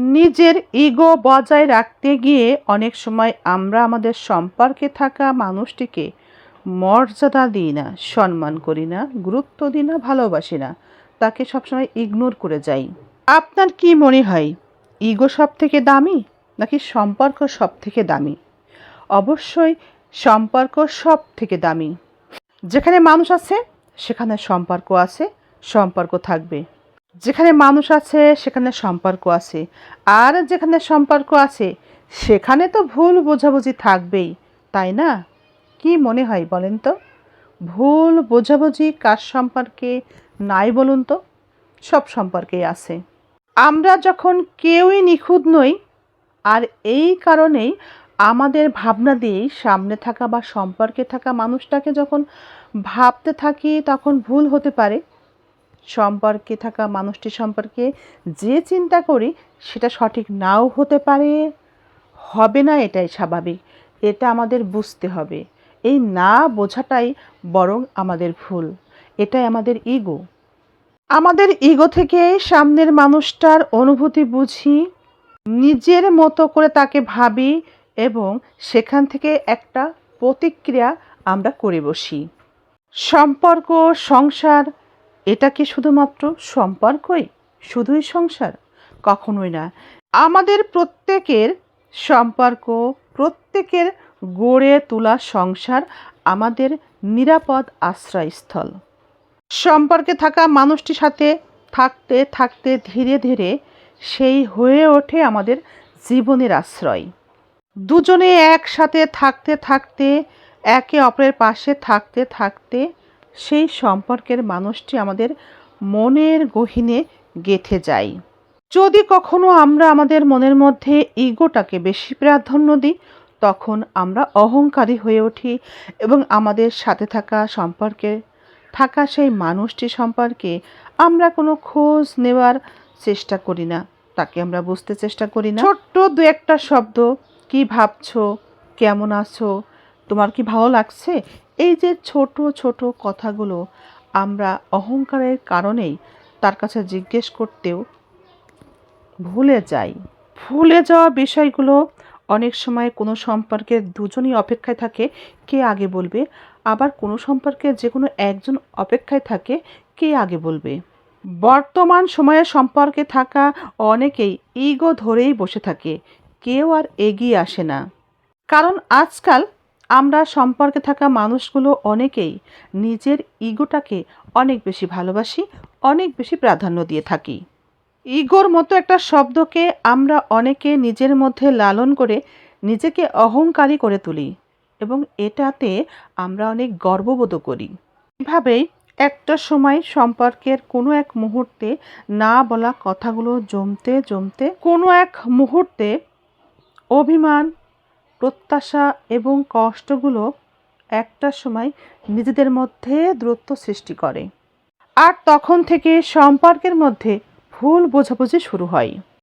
নিজের ইগো বজায় রাখতে গিয়ে অনেক সময় আমরা আমাদের সম্পর্কে থাকা মানুষটিকে মর্যাদা দিই না, সম্মান করি না, গুরুত্ব দিই না, ভালোবাসি না, তাকে সবসময় ইগনোর করে যাই। আপনার কি মনে হয় ইগো সব থেকে দামি নাকি সম্পর্ক সব থেকে দামি? অবশ্যই সম্পর্ক সব থেকে দামি। যেখানে মানুষ আছে, সেখানে সম্পর্ক আছে, সম্পর্ক থাকবে। যেখানে মানুষ আছে, সেখানে সম্পর্ক আছে। আর যেখানে সম্পর্ক আছে, সেখানে তো ভুল বোঝাবুঝি থাকবেই, তাই না? কি মনে হয় বলেন তো? ভুল বোঝাবুঝি কার সম্পর্কে নাই বলুন তো? সব সম্পর্কেই আছে। আমরা যখন কেউই নিখুঁত নই, আর এই কারণেই আমাদের ভাবনা দিয়েই সামনে থাকা বা সম্পর্কে থাকা মানুষটাকে যখন ভাবতে থাকি, তখন ভুল হতে পারে। সম্পর্কে থাকা মানুষটি সম্পর্কে যে চিন্তা করি, সেটা সঠিক নাও হতে পারে, হবে না এটাই স্বাভাবিক। এটা আমাদের বুঝতে হবে। এই না বোঝাটাই বরং আমাদের ভুল। এটাই আমাদের ইগো আমাদের ইগো থেকে সামনের মানুষটার অনুভূতি বুঝি, নিজের মতো করে তাকে ভাবি এবং সেখান থেকে একটা প্রতিক্রিয়া আমরা করে বসি। সম্পর্ক, সংসার এটা কি শুধুমাত্র সম্পর্কই? শুধুই সংসার? কখনোই না। আমাদের প্রত্যেকের সম্পর্ক, প্রত্যেকের গড়ে তোলা সংসার আমাদের নিরাপদ আশ্রয়স্থল। সম্পর্কে থাকা মানুষটির সাথে থাকতে থাকতে ধীরে ধীরে সেই হয়ে ওঠে আমাদের জীবনের আশ্রয়। দুজনে একসাথে থাকতে থাকতে, একে অপরের পাশে থাকতে থাকতে সেই সম্পর্কের মানুষটি আমাদের মনের গহীনে গেঁথে যায়। যদি কখনো আমরা আমাদের মনের মধ্যে ইগোটাকে বেশি প্রাধান্য দিই, তখন আমরা অহংকারী হয়ে উঠি এবং আমাদের সাথে থাকা সম্পর্কে, থাকা সেই মানুষটি সম্পর্কে আমরা কোনো খোঁজ নেওয়ার চেষ্টা করি না। তাকে আমরা বুঝতে চেষ্টা করি না। ছোট্ট দু একটা শব্দ, কি ভাবছ? কেমন আছো? তোমার কি ভালো লাগছে? এই যে ছোট ছোট কথাগুলো আমরা অহংকারের কারণেই তার কাছে জিজ্ঞেস করতেও ভুলে যাই। ভুলে যাওয়া বিষয়গুলো অনেক সময় কোনো সম্পর্কে দুজনই অপেক্ষায় থাকে, কে আগে বলবে? আবার কোনো সম্পর্কে যে কোনো একজন অপেক্ষায় থাকে, কে আগে বলবে? বর্তমান সময়ে সম্পর্কে থাকা অনেকেই ইগো ধরেই বসে থাকে, কেউ আর এগিয়ে আসে না। কারণ আজকাল আমরা সম্পর্কে থাকা মানুষগুলো অনেকেই নিজের ইগোটাকে অনেক বেশি ভালোবাসি, অনেক বেশি প্রাধান্য দিয়ে থাকি। ইগোর মতো একটা শব্দকে আমরা অনেকে নিজের মধ্যে লালন করে নিজেকে অহংকারী করে তুলি এবং এটাতে আমরা অনেক গর্ববোধ করি। এভাবেই একটা সময় সম্পর্কের কোনো এক মুহূর্তে না বলা কথাগুলো জমতে জমতে কোনো এক মুহূর্তে অভিমান প্রত্যাশা এবং কষ্টগুলো একটা সময় নিজেদের মধ্যে দূরত্ব সৃষ্টি করে। আর তখন থেকে সম্পর্কের মধ্যে ভুল বোঝাবুঝি শুরু হয়।